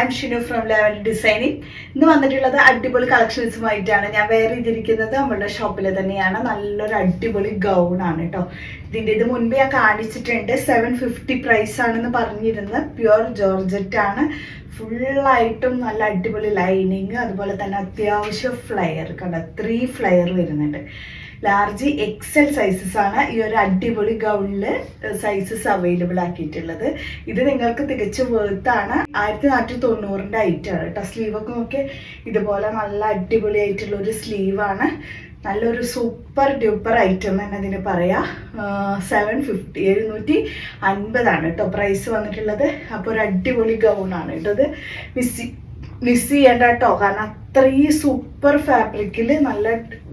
M Shinu from level designing ഇന്ന് വന്നിട്ടുള്ളത് അടിപൊളി കളക്ഷൻസുമായിട്ടാണ്. ഞാൻ വേറെ ചെയ്തിരിക്കുന്നത് നമ്മളുടെ ഷോപ്പിൽ തന്നെയാണ്. നല്ലൊരു അടിപൊളി ഗൗൺ ആണ് കേട്ടോ ഇതിന്റെ ഇത് മുൻപ് ഞാൻ കാണിച്ചിട്ടുണ്ട്. സെവൻ ഫിഫ്റ്റി പ്രൈസ് ആണെന്ന് പറഞ്ഞിരുന്നത്. പ്യുവർ ജോർജറ്റ് ആണ്. ഫുള്ളായിട്ടും നല്ല അടിപൊളി ലൈനിങ് അതുപോലെ തന്നെ അത്യാവശ്യം ഫ്ലയർ കണ്ടോ? ത്രീ ഫ്ലയർ വരുന്നുണ്ട്. ലാർജ് എക്സൽ സൈസസ് ആണ് ഈ ഒരു അടിപൊളി ഗൗണിൽ സൈസസ് അവൈലബിൾ ആക്കിയിട്ടുള്ളത്. ഇത് നിങ്ങൾക്ക് തികച്ചും വേർത്താണ് ആയിരത്തി നാനൂറ്റി തൊണ്ണൂറിന്റെ ഐറ്റം ആണ് കേട്ടോ. സ്ലീവൊക്കെ നോക്കി ഇതുപോലെ നല്ല അടിപൊളി ആയിട്ടുള്ള ഒരു സ്ലീവാണ് നല്ലൊരു സൂപ്പർ ഡ്യൂപ്പർ ഐറ്റം തന്നെ അതിന് പറയാം. സെവൻ ഫിഫ്റ്റി എഴുന്നൂറ്റി അൻപതാണ് കേട്ടോ. പ്രൈസ് വന്നിട്ടുള്ളത്. അപ്പോൾ ഒരു അടിപൊളി ഗൗണാണ് കേട്ടോ ഇത്. മിസ് മിസ് ചെയ്യേണ്ട കേട്ടോ കാരണം അത്രയും സൂപ്പർ ഫാബ്രിക്കിൽ നല്ല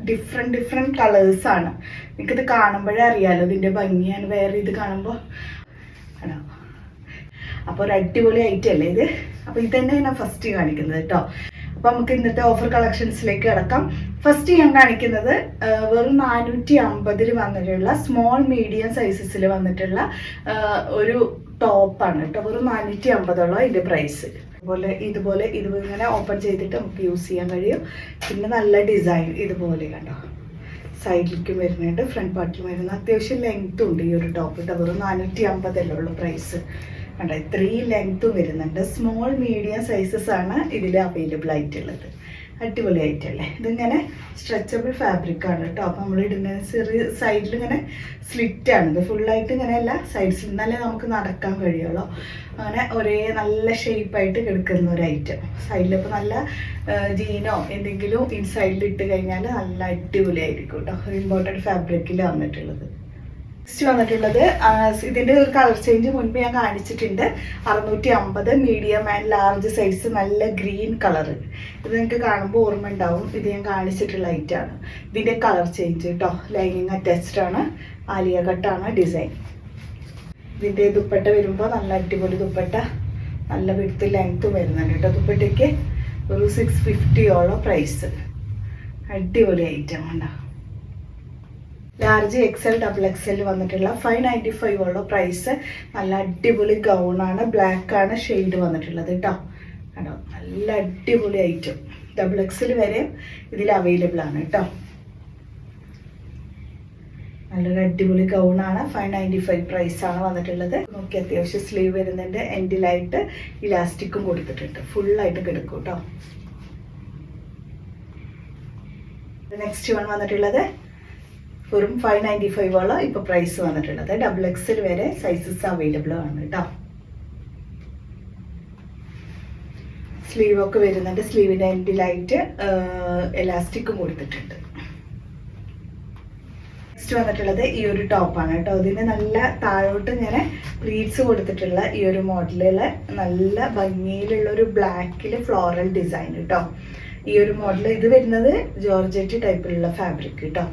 ഡിഫറെന്റ് ഡിഫറെന്റ് കളേഴ്സാണ് എനിക്കിത് കാണുമ്പോഴേ അറിയാലോ ഇതിന്റെ ഭംഗിയാണ് വേറെ ഇത് കാണുമ്പോൾ ആണോ? അപ്പോൾ ഒരു അടിപൊളി ഐറ്റം അല്ലേ ഇത്? അപ്പോൾ ഇത് തന്നെ ഞാൻ ഫസ്റ്റ് കാണിക്കുന്നത് കേട്ടോ അപ്പോൾ നമുക്ക് ഇന്നത്തെ ഓഫർ കളക്ഷൻസിലേക്ക് കിടക്കാം. ഫസ്റ്റ് ഞാൻ കാണിക്കുന്നത് വെറും നാനൂറ്റി അമ്പതിൽ വന്നിട്ടുള്ള സ്മോൾ മീഡിയം സൈസസിൽ വന്നിട്ടുള്ള ഒരു ടോപ്പാണ് കേട്ടോ വെറും നാനൂറ്റി അമ്പതോളം ഇതിന്റെ പ്രൈസ് ഇതുപോലെ ഇതുപോലെ ഇങ്ങനെ ഓപ്പൺ ചെയ്തിട്ട് നമുക്ക് യൂസ് ചെയ്യാൻ കഴിയും. പിന്നെ നല്ല ഡിസൈൻ ഇതുപോലെ കണ്ടോ? സൈഡിലേക്കും വരുന്നുണ്ട് ഫ്രണ്ട് പാർട്ടിലും വരുന്ന അത്യാവശ്യം ലെങ്ത്തും ഉണ്ട് ഈ ഒരു ടോപ്പ് കേട്ടോ വെറും നാനൂറ്റി അമ്പതല്ലേ ഉള്ളൂ പ്രൈസ് കണ്ടോ? ഇത്രയും ലെങ്ത്തും വരുന്നുണ്ട്. സ്മോൾ മീഡിയം സൈസസ് ആണ് ഇതിൽ അവൈലബിൾ ആയിട്ടുള്ളത്. അടിപൊളി ആയിട്ടല്ലേ ഇതിങ്ങനെ സ്ട്രെച്ചബിൾ ഫാബ്രിക് ആണ് കേട്ടോ. അപ്പോൾ നമ്മൾ ഇടുന്ന ചെറിയ സൈഡിൽ ഇങ്ങനെ സ്ലിറ്റ് ആണ്. ഇത് ഫുള്ളായിട്ട് ഇങ്ങനെ അല്ല സൈഡ്സിൽ നിന്നല്ലേ നമുക്ക് നടക്കാൻ കഴിയുള്ളൂ. അങ്ങനെ ഒരേ നല്ല ഷേപ്പായിട്ട് കിടക്കുന്ന ഒരു ഐറ്റം സൈഡിൽ സൈഡിലിപ്പോൾ നല്ല ജീനോ എന്തെങ്കിലും ഇൻസൈഡിൽ ഇട്ട് കഴിഞ്ഞാൽ നല്ല അടിപൊളിയായിരിക്കും കേട്ടോ. ഒരു ഇമ്പോർട്ടന്റ് ഫാബ്രിക്കിൽ വന്നിട്ടുള്ളത്. നെക്സ്റ്റ് വന്നിട്ടുള്ളത്. ഇതിന്റെ ഒരു കളർ ചേഞ്ച് മുൻപ് ഞാൻ കാണിച്ചിട്ടുണ്ട്. അറുന്നൂറ്റി അമ്പത് മീഡിയം ആൻഡ് ലാർജ് സൈസ് നല്ല ഗ്രീൻ കളർ ഇത് നിങ്ങൾക്ക് കാണുമ്പോൾ ഓർമ്മ ഉണ്ടാവും. ഇത് ഞാൻ കാണിച്ചിട്ടുള്ള ഐറ്റാണ് ഇതിന്റെ കളർ ചേഞ്ച് കേട്ടോ ലൈനിങ് അറ്റാച്ച്ഡ് ആണ്. ആലിയ കട്ടാണ് ഡിസൈൻ ഇതിന്റെ ദുപ്പട്ട വരുമ്പോൾ നല്ല അടിപൊളി ദുപ്പട്ട. നല്ല വിടുത്ത് ലെങ്ത്തും വരുന്നുണ്ട് കേട്ടോ ദുപ്പട്ടയ്ക്ക്. ഒരു സിക്സ് ഫിഫ്റ്റിയോളം പ്രൈസ് അടിപൊളി ഐറ്റം ഉണ്ടാവും ലാർജ് എക്സൽ ഡബിൾ എക്സൽ വന്നിട്ടുള്ള ഫൈവ് നയന്റി ഫൈവ് ഉള്ള പ്രൈസ് നല്ല അടിപൊളി ഗൗണാണ് ബ്ലാക്ക് ആണ് ഷെയ്ഡ് വന്നിട്ടുള്ളത് കേട്ടോ കേട്ടോ നല്ല അടിപൊളി ഐറ്റം ഡബിൾ എക്സൽ വരെ ഇതിൽ അവൈലബിൾ ആണ് കേട്ടോ നല്ലൊരു അടിപൊളി ഗൗണാണ് ഫൈവ് നയന്റി ഫൈവ് പ്രൈസ് ആണ് വന്നിട്ടുള്ളത്. നോക്കി അത്യാവശ്യം സ്ലീവ് വരുന്നുണ്ട്. എൻഡിലായിട്ട് ഇലാസ്റ്റിക്കും കൊടുത്തിട്ടുണ്ട്. ഫുള്ളായിട്ട് കിടക്കും കേട്ടോ നെക്സ്റ്റ് വൺ വന്നിട്ടുള്ളത് വെറും ഫൈവ് നയന്റി ഫൈവ് ഉള്ള ഇപ്പോൾ പ്രൈസ് വന്നിട്ടുള്ളത് ഡബിൾ എക്സിൽ വരെ സൈസസ് അവൈലബിൾ ആണ് കേട്ടോ. സ്ലീവ് ഒക്കെ വരുന്നുണ്ട്. സ്ലീവിന്റെ എൻഡിലായിട്ട് എലാസ്റ്റിക്കും കൊടുത്തിട്ടുണ്ട്. നെക്സ്റ്റ് വന്നിട്ടുള്ളത് ഈ ഒരു ടോപ്പാണ് കേട്ടോ. ഇതിന് നല്ല താഴോട്ട് ഇങ്ങനെ പ്ലീറ്റ്സ് കൊടുത്തിട്ടുള്ള ഈ ഒരു മോഡലിൽ നല്ല ഭംഗിയിലുള്ള ഒരു ബ്ലാക്കിൽ ഫ്ലോറൽ ഡിസൈൻ കേട്ടോ. ഈ ഒരു മോഡൽ ഇത് വരുന്നത് ജോർജറ്റ് ടൈപ്പിലുള്ള ഫാബ്രിക് കേട്ടോ.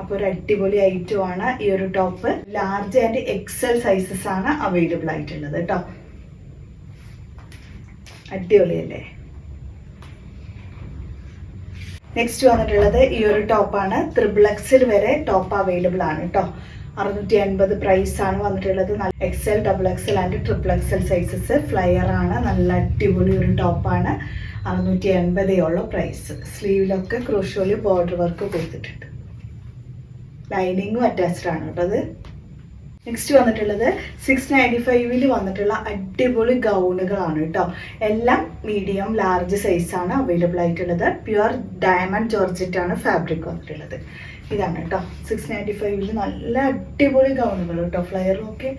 അപ്പോൾ ഒരു അടിപൊളി ആണ് ഈ ഒരു top large and XL sizes ആണ് അവൈലബിൾ ആയിട്ടുള്ളത് കേട്ടോ അടിപൊളിയല്ലേ നെക്സ്റ്റ് വന്നിട്ടുള്ളത് ഈ ഒരു ടോപ്പാണ് ത്രിബിൾ എക്സിൽ വരെ ടോപ്പ് അവൈലബിൾ ആണ് കേട്ടോ അറുന്നൂറ്റി അൻപത് പ്രൈസ് ആണ് വന്നിട്ടുള്ളത്. നല്ല XL double XL and triple XL sizes flare ആണ്. നല്ല അടിപൊളി ഒരു ടോപ്പാണ് അറുന്നൂറ്റി എൺപതേ ഉള്ള പ്രൈസ് സ്ലീവിലൊക്കെ ക്രോഷോയിൽ ബോർഡർ വർക്ക് കൊടുത്തിട്ടുണ്ട്. ലൈനിങ്ങും അറ്റാച്ച്ഡ് ആണ് കേട്ടോ അത്. നെക്സ്റ്റ് വന്നിട്ടുള്ളത് സിക്സ് നയന്റി ഫൈവിൽ വന്നിട്ടുള്ള അടിപൊളി ഗൗണുകളാണ് കേട്ടോ എല്ലാം മീഡിയം ലാർജ് സൈസാണ് അവൈലബിൾ ആയിട്ടുള്ളത്. പ്യുവർ ഡയമണ്ട് ജോർജറ്റ് ആണ് ഫാബ്രിക് വന്നിട്ടുള്ളത്. ഇതാണ് കേട്ടോ സിക്സ് നയന്റി ഫൈവിൽ നല്ല അടിപൊളി ഗൗണുകൾ കേട്ടോ ഫ്ലയറും ഒക്കെ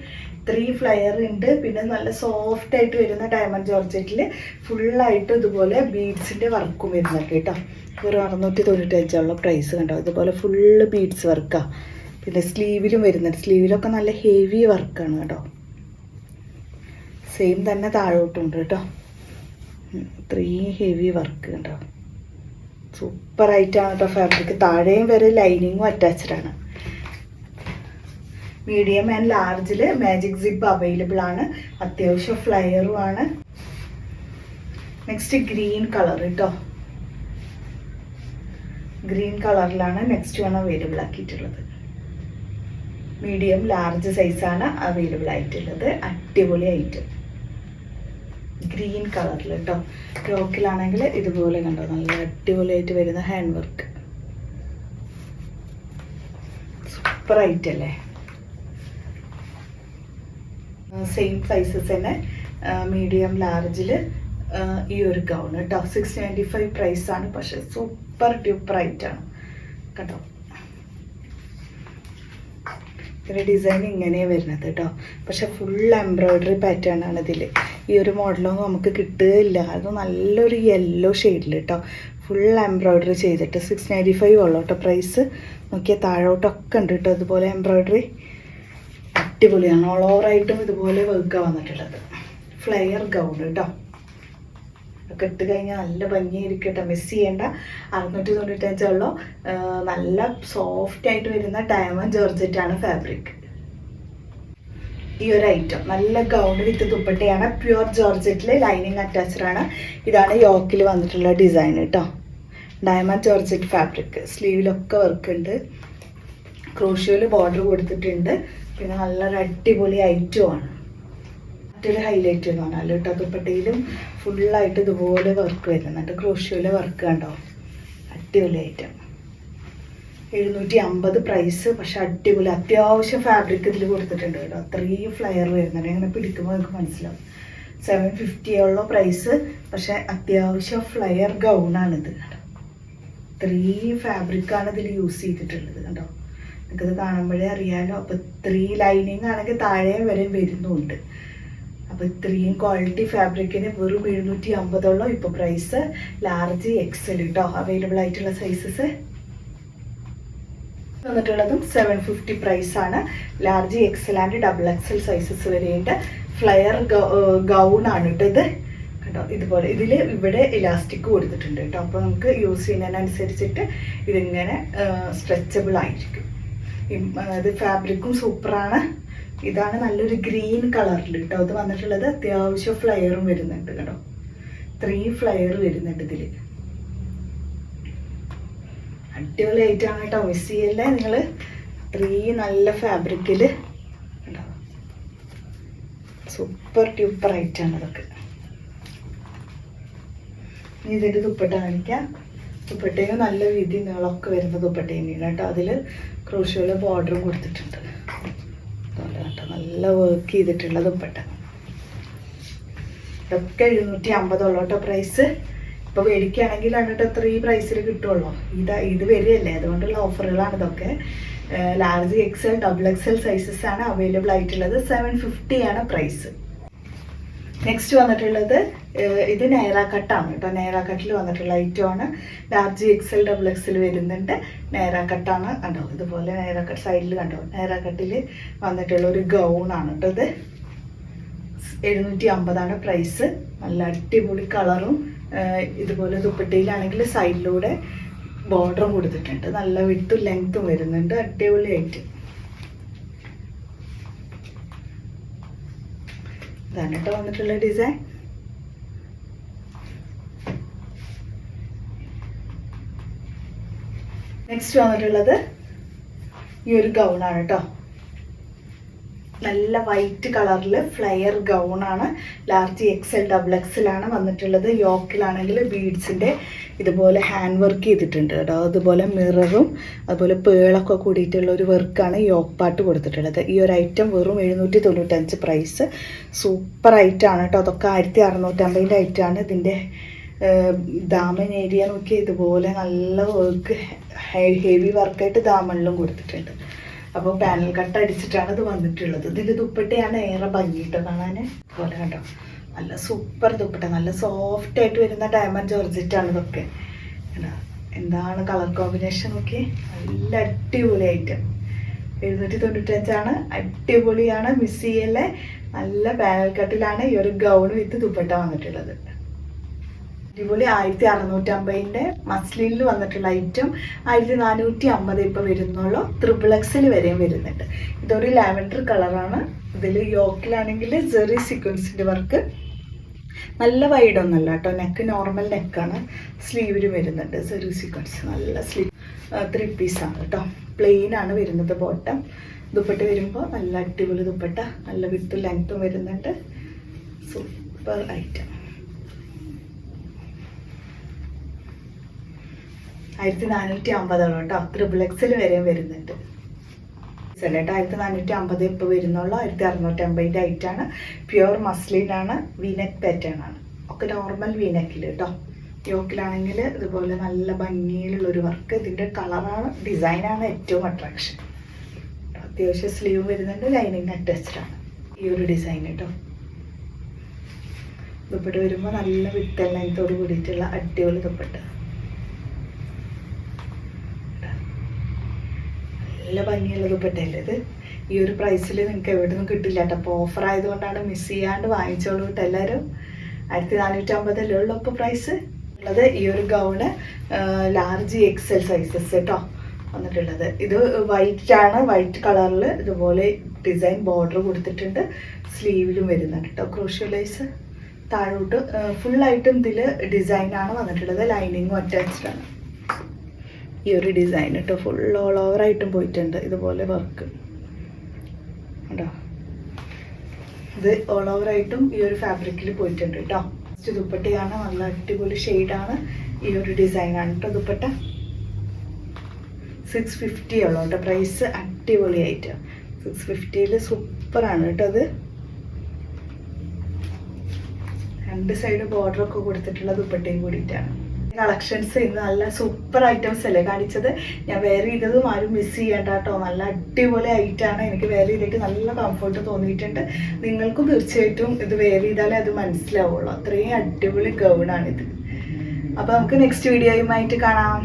ത്രീ ഫ്ലയർ ഉണ്ട്. പിന്നെ നല്ല സോഫ്റ്റ് ആയിട്ട് വരുന്ന ഡയമണ്ട് ജോർജറ്റിൽ ഫുള്ളായിട്ട് ഇതുപോലെ ബീഡ്സിന്റെ വർക്കും വരുന്നുണ്ട് കേട്ടോ ഒരു അറുന്നൂറ്റി തൊണ്ണൂറ്റഞ്ചുള്ള പ്രൈസ് കണ്ടോ? ഇതുപോലെ ഫുള്ള് ബീഡ്സ് വർക്കാണ് പിന്നെ സ്ലീവിലും വരുന്നുണ്ട്. സ്ലീവിലൊക്കെ നല്ല ഹെവി വർക്കാണ് കേട്ടോ. സെയിം തന്നെ താഴോട്ടുണ്ട് കേട്ടോ. ഇത്രയും ഹെവി വർക്ക് കേട്ടോ. സൂപ്പർ ആയിട്ടാണ് കേട്ടോ ഫാബ്രിക് താഴെയും വരെ ലൈനിങ്ങും അറ്റാച്ച്ഡ് ആണ്. മീഡിയം ആൻഡ് ലാർജിൽ മാജിക് സിപ്പ് അവൈലബിൾ ആണ്. അത്യാവശ്യം ഫ്ലയറും ആണ്. നെക്സ്റ്റ് ഗ്രീൻ കളർ കേട്ടോ ഗ്രീൻ കളറിലാണ് നെക്സ്റ്റ് വൺ അവൈലബിൾ ആക്കിയിട്ടുള്ളത്. മീഡിയം ലാർജ് സൈസാണ് അവൈലബിൾ ആയിട്ടുള്ളത്. അടിപൊളി ഐറ്റം ഗ്രീൻ കളറിൽ കേട്ടോ ക്രോക്കിലാണെങ്കിൽ ഇതുപോലെ കണ്ടോ? നല്ല അടിപൊളിയായിട്ട് വരുന്ന ഹാൻഡ് വർക്ക് സൂപ്പർ അല്ലേ സെയിം സൈസസ് തന്നെ മീഡിയം ലാർജിൽ ഈ ഒരു ഗൗൺ കേട്ടോ സിക്സ് നയന്റി ഫൈവ് പ്രൈസാണ് പക്ഷെ സൂപ്പർ ഡ്യൂപ്പർ ആയിട്ടാണ്. കേട്ടോ ഇതിന്റെ ഡിസൈൻ ഇങ്ങനെയാണ് വരുന്നത് കേട്ടോ പക്ഷെ ഫുൾ എംബ്രോയ്ഡറി പാറ്റേൺ ആണ് ഇതിൽ ഈ ഒരു മോഡലൊന്നും നമുക്ക് കിട്ടുകയില്ല. അത് നല്ലൊരു യെല്ലോ ഷെയ്ഡിൽ കേട്ടോ ഫുൾ എംബ്രോയ്ഡറി ചെയ്തിട്ട് സിക്സ് നയന്റി ഫൈവ് ഉള്ളൂ കേട്ടോ പ്രൈസ് നോക്കിയാൽ താഴോട്ടൊക്കെ ഉണ്ട് കേട്ടോ അതുപോലെ എംബ്രോയ്ഡറി അടിപൊളിയാണ്. ഓൾ ഓവറായിട്ടും ഇതുപോലെ വർക്കാണ് വന്നിട്ടുള്ളത്. ഫ്ലെയർ ഗൗൺ കേട്ടോ ഒക്കെ ഇട്ട് കഴിഞ്ഞാൽ നല്ല ഭംഗിയായിരിക്കട്ടെ. മിസ് ചെയ്യേണ്ട. അറുന്നൂറ്റി തൊണ്ണൂറ്റഞ്ചുള്ള നല്ല സോഫ്റ്റ് ആയിട്ട് വരുന്ന ഡയമണ്ട് ജോർജറ്റ് ആണ് ഫാബ്രിക് ഈ ഒരു ഐറ്റം നല്ല ഗൗൺ വിത്ത് ദുപ്പട്ടയാണ്. പ്യുവർ ജോർജറ്റിൽ ലൈനിങ് അറ്റാച്ച്ഡ് ആണ്. ഇതാണ് യോക്കിൽ വന്നിട്ടുള്ള ഡിസൈൻ കേട്ടോ ഡയമണ്ട് ജോർജറ്റ് ഫാബ്രിക് സ്ലീവിലൊക്കെ വർക്ക് ഉണ്ട്. ക്രോഷ്യോയിൽ ബോർഡർ കൊടുത്തിട്ടുണ്ട്. പിന്നെ നല്ലൊരു അടിപൊളി ആണ്. മറ്റൊരു ഹൈലൈറ്റ് എന്ന് പറഞ്ഞാൽ കേട്ടോ ദുപ്പട്ടയിലും ഫുള്ളായിട്ട് ഇതുപോലെ വർക്ക് വരുന്നുണ്ട്. ക്രോഷ്യോയിലെ വർക്ക് കണ്ടോ? അടിപൊളി ഐറ്റം എഴുന്നൂറ്റി അമ്പത് പ്രൈസ് പക്ഷെ അടിപൊളി. അത്യാവശ്യം ഫാബ്രിക് ഇതിൽ കൊടുത്തിട്ടുണ്ട് കേട്ടോ. അത്രയും ഫ്ലയർ വരുന്നുണ്ട്. അങ്ങനെ പിടിക്കുമ്പോൾ നിങ്ങൾക്ക് മനസ്സിലാവും. സെവൻ ഫിഫ്റ്റി ഉള്ള പ്രൈസ് പക്ഷെ അത്യാവശ്യം ഫ്ലയർ ഗൗണാണിത് കേട്ടോ ഇത്രയും ഫാബ്രിക്കാണ് ഇതിൽ യൂസ് ചെയ്തിട്ടുള്ളത് കണ്ടോ? നിങ്ങൾക്കത് കാണുമ്പോഴേ അറിയാലോ. അപ്പോൾ ഇത്രയും ലൈനിങ് ആണെങ്കിൽ താഴെ വരെ വരുന്നുണ്ട്. അപ്പോൾ ഇത്രയും ക്വാളിറ്റി ഫാബ്രിക്കിന് വെറും എഴുന്നൂറ്റി അമ്പതോളം ഇപ്പോൾ പ്രൈസ് ലാർജ് എക്സൽ കേട്ടോ അവൈലബിൾ ആയിട്ടുള്ള സൈസസ് വന്നിട്ടുള്ളതും സെവൻ ഫിഫ്റ്റി പ്രൈസ് ആണ്. Large XL and double XL sizes വരെയുണ്ട്. ഫ്ലയർ ഗൗൺ ആണ് കേട്ടോ ഇത്. കേട്ടോ ഇതുപോലെ ഇതിൽ ഇവിടെ ഇലാസ്റ്റിക് കൊടുത്തിട്ടുണ്ട് കേട്ടോ അപ്പോൾ നമുക്ക് യൂസ് ചെയ്യുന്നതിനനുസരിച്ചിട്ട് ഇതിങ്ങനെ സ്ട്രെച്ചബിൾ ആയിരിക്കും. ഇത് ഫാബ്രിക്കും സൂപ്പറാണ് ഇതാണ് നല്ലൊരു ഗ്രീൻ കളറിൽ കേട്ടോ. അത് വന്നിട്ടുള്ളത് അത്യാവശ്യം ഫ്ലയറും വരുന്നുണ്ട് കേട്ടോ. ത്രീ ഫ്ലയർ വരുന്നുണ്ട് ഇതിൽ അടിപൊളി ആയിട്ടാണ് കേട്ടോ മിസ് ചെയ്യല്ലേ നിങ്ങൾ ത്രീ നല്ല ഫാബ്രിക്കിൽ സൂപ്പർ ട്യൂപ്പർ ആയിട്ടാണ് അതൊക്കെ. ഇനി ഇതിന്റെ ദുപ്പട്ട കാണിക്കാം. ദുപ്പട്ടയും നല്ല വീതി നീളമൊക്കെ വരുന്ന ദുപ്പട്ട കേട്ടോ. അതിൽ ക്രോഷ്യോയിലെ ബോർഡറും കൊടുത്തിട്ടുണ്ട്. നല്ല വർക്ക് ചെയ്തിട്ടുള്ള ദുപ്പട്ട ഇതൊക്കെ എഴുന്നൂറ്റി അമ്പതോളം പ്രൈസ് ഇപ്പോൾ മേടിക്കുകയാണെങ്കിൽ അങ്ങോട്ട് എത്ര ഈ പ്രൈസിൽ കിട്ടുള്ളൂ. ഇത് ഇത് വരികയല്ലേ അതുകൊണ്ടുള്ള ഓഫറുകളാണ് ഇതൊക്കെ. Large XL double XL sizes ആണ് അവൈലബിൾ ആയിട്ടുള്ളത്. സെവൻ ഫിഫ്റ്റി ആണ് പ്രൈസ് നെക്സ്റ്റ് വന്നിട്ടുള്ളത് ഇത് നൈറ കട്ടാണ് കേട്ടോ. നൈറ കട്ടിൽ വന്നിട്ടുള്ള ഐറ്റം ആണ്. ലാർജ് എക്സൽ ഡബിൾ എക്സൽ വരുന്നുണ്ട്. നൈറ കട്ടാണ് കണ്ടോ? ഇതുപോലെ നൈറ കട്ട് സൈഡിൽ കണ്ടോ? നൈറ കട്ടിൽ വന്നിട്ടുള്ള ഒരു ഗൗണാണ് കേട്ടോ ഇത്. എഴുന്നൂറ്റി അമ്പതാണ് പ്രൈസ് നല്ല അടിപൊളി കളറും ഇതുപോലെ ദുപ്പട്ടയിലാണെങ്കിൽ സൈഡിലൂടെ ബോർഡറും കൊടുത്തിട്ടുണ്ട്. നല്ല വിട്ടും ലെങ്ത്തും വരുന്നുണ്ട്. അടിപൊളി ഇതാണ് കേട്ടോ വന്നിട്ടുള്ള ഡിസൈൻ നെക്സ്റ്റ് വന്നിട്ടുള്ളത് ഈ ഒരു ഗൗണാണ് കേട്ടോ നല്ല വൈറ്റ് കളറിൽ ഫ്ലയർ ആണ്. ലാർജ് എക്സൽ ഡബിൾ എക്സിലാണ് വന്നിട്ടുള്ളത്. യോക്കിലാണെങ്കിൽ ബീഡ്സിന്റെ ഇതുപോലെ ഹാൻഡ് വർക്ക് ചെയ്തിട്ടുണ്ട് കേട്ടോ. അതുപോലെ മിററും അതുപോലെ പേളൊക്കെ കൂടിയിട്ടുള്ള ഒരു വർക്കാണ് യോക്ക് പാട്ട് കൊടുത്തിട്ടുള്ളത്. ഈ ഒരു ഐറ്റം വെറും എഴുന്നൂറ്റി തൊണ്ണൂറ്റഞ്ച് പ്രൈസ് സൂപ്പർ ഐറ്റമാണ് കേട്ടോ. അതൊക്കെ ആയിരത്തി അറുന്നൂറ്റമ്പതിന്റെ ഐറ്റമാണ് ഇതിന്റെ ദാമൻ ഏരിയ നോക്കി ഇതുപോലെ നല്ല വർക്ക് ഹെവി വർക്കായിട്ട് ദാമണിലും കൊടുത്തിട്ടുണ്ട്. അപ്പോൾ പാനൽ കട്ട് അടിച്ചിട്ടാണ് ഇത് വന്നിട്ടുള്ളത്. ഇതിന്റെ ദുപ്പട്ടയാണ് ഏറെ ഭംഗിയിട്ട് കാണാൻ. പോലെ കണ്ടോ? നല്ല സൂപ്പർ ദുപ്പട്ട. നല്ല സോഫ്റ്റ് ആയിട്ട് വരുന്ന ഡയമണ്ട് ജോർജറ്റാണ് ഇതൊക്കെ. എന്താണ് കളർ കോമ്പിനേഷൻ നോക്കി നല്ല അടിപൊളി ഐറ്റം എഴുന്നൂറ്റി തൊണ്ണൂറ്റഞ്ചാണ് അടിപൊളിയാണ്. മിസ് ചെയ്യല്ലേ? നല്ല പാനൽ കട്ടിലാണ് ഈ ഒരു ഗൗൺ വിത്ത് ദുപ്പട്ട വന്നിട്ടുള്ളത്. അടിപൊളി. ആയിരത്തി അറുന്നൂറ്റമ്പതിന്റെ മസ്ലിനിൽ വന്നിട്ടുള്ള ഐറ്റം ആയിരത്തി നാനൂറ്റി അമ്പത് ഇപ്പോൾ വരുന്നുള്ളൂ ത്രിബിൾ എക്സിൽ വരെയും വരുന്നുണ്ട്. ഇതൊരു ലാവൻഡർ കളറാണ് ഇതിൽ യോക്കിലാണെങ്കിൽ ജെറി സീക്വൻസിന്റെ വർക്ക് നല്ല വൈഡൊന്നുമല്ല കേട്ടോ. നെക്ക് നോർമൽ നെക്കാണ് സ്ലീവിൽ വരുന്നുണ്ട്. ജെറി സീക്വൻസ് നല്ല സ്ലീവ് ത്രീ പീസാണ് കേട്ടോ. പ്ലെയിൻ ആണ് വരുന്നത് ബോട്ടം ദുപ്പട്ട വരുമ്പോൾ നല്ല അടിപൊളി ദുപ്പട്ട. നല്ല വിത്ത് ലെങ്ത്തും വരുന്നുണ്ട്. സൂപ്പർ ഐറ്റം ആയിരത്തി നാനൂറ്റി അമ്പതാണ് കേട്ടോ ത്രിബിൾ എക്സിൽ വരെയും വരുന്നുണ്ട്. സെലട്ട് ആയിരത്തി നാനൂറ്റി അമ്പത് ഇപ്പോൾ വരുന്നുള്ളൂ ആയിരത്തി അറുന്നൂറ്റി അമ്പതിന്റെ ഐറ്റാണ് പ്യുവർ മസ്ലിനാണ് വീനക്ക് പാറ്റേൺ ആണ്. ഒക്കെ നോർമൽ വീനക്കിൽ കേട്ടോ. യോക്കിലാണെങ്കിൽ ഇതുപോലെ നല്ല ഭംഗിയിലുള്ളൊരു വർക്ക് ഇതിന്റെ കളറാണ് ഡിസൈനാണ് ഏറ്റവും അട്രാക്ഷൻ അത്യാവശ്യം സ്ലീവ് വരുന്നുണ്ട് ലൈനിങ് അറ്റാച്ച്ഡ് ആണ്. ഈ ഒരു ഡിസൈൻ കേട്ടോ ദുപ്പട്ട വരുമ്പോൾ നല്ല വിത്തൽ ലൈനത്തോട് കൂടിയിട്ടുള്ള അടിപൊളി ദുപ്പട്ട. നല്ല ഭംഗിയുള്ള ദുപ്പട്ടയല്ലേ ഇത് ഈ ഒരു പ്രൈസിൽ നിങ്ങൾക്ക് എവിടെ നിന്നും കിട്ടില്ല കേട്ടോ അപ്പോൾ ഓഫർ ആയതുകൊണ്ടാണ് മിസ് ചെയ്യാണ്ട് വാങ്ങിച്ചോളൂ കേട്ടോ എല്ലാവരും ആയിരത്തി നാനൂറ്റമ്പതല്ലേ ഉള്ളു ഇപ്പോൾ പ്രൈസ് ഉള്ളത് ഈ ഒരു ഗൗണ് ലാർജ് എക്സൽ സൈസസ് കേട്ടോ വന്നിട്ടുള്ളത്. ഇത് വൈറ്റ് ആണ് വൈറ്റ് കളറിൽ ഇതുപോലെ ഡിസൈൻ ബോർഡർ കൊടുത്തിട്ടുണ്ട്. സ്ലീവിലും വരുന്നുണ്ട് കേട്ടോ ക്രൂഷ്യലൈസ് താഴോട്ട് ഫുള്ളായിട്ടും ഇതിൽ ഡിസൈനാണ് വന്നിട്ടുള്ളത്. ലൈനിങ്ങും അറ്റാച്ച്ഡ് ആണ്. ഈ ഒരു ഡിസൈൻ കേട്ടോ ഫുൾ ഓൾ ഓവർ ആയിട്ടും പോയിട്ടുണ്ട്. ഇതുപോലെ വർക്ക് കേട്ടോ ഇത് ഓൾ ഓവർ ആയിട്ടും ഈ ഒരു ഫാബ്രിക്കിൽ പോയിട്ടുണ്ട് കേട്ടോ. ഫസ്റ്റ് ദുപ്പട്ടയാണ് നല്ല അടിപൊളി ഷെയ്ഡാണ് ഈ ഒരു ഡിസൈനാണ് കേട്ടോ ദുപ്പട്ട. സിക്സ് ഫിഫ്റ്റി ഉള്ളൂ കേട്ടോ. പ്രൈസ് അടിപൊളിയായിട്ട്. സിക്സ് ഫിഫ്റ്റിയിൽ സൂപ്പറാണ് കേട്ടോ അത്. രണ്ട് സൈഡ് ബോർഡർ ഒക്കെ കൊടുത്തിട്ടുള്ള ദുപ്പട്ടയും കൂടിയിട്ടാണ്. കളക്ഷൻസ് ഇന്ന് നല്ല സൂപ്പർ ഐറ്റംസ് അല്ലേ കാണിച്ചത്? ഞാൻ വേറെ ചെയ്തതും ആരും മിസ് ചെയ്യണ്ട കേട്ടോ നല്ല അടിപൊളി ഐറ്റാണ് എനിക്ക് വേറെ ചെയ്തിട്ട് നല്ല കംഫർട്ട് തോന്നിയിട്ടുണ്ട്. നിങ്ങൾക്കും തീർച്ചയായിട്ടും ഇത് വേറെ ചെയ്താലേ അത് മനസ്സിലാവുള്ളൂ. അത്രയും അടിപൊളി ഗൗണാണിത് അപ്പോൾ നമുക്ക് നെക്സ്റ്റ് വീഡിയോയുമായിട്ട് കാണാം.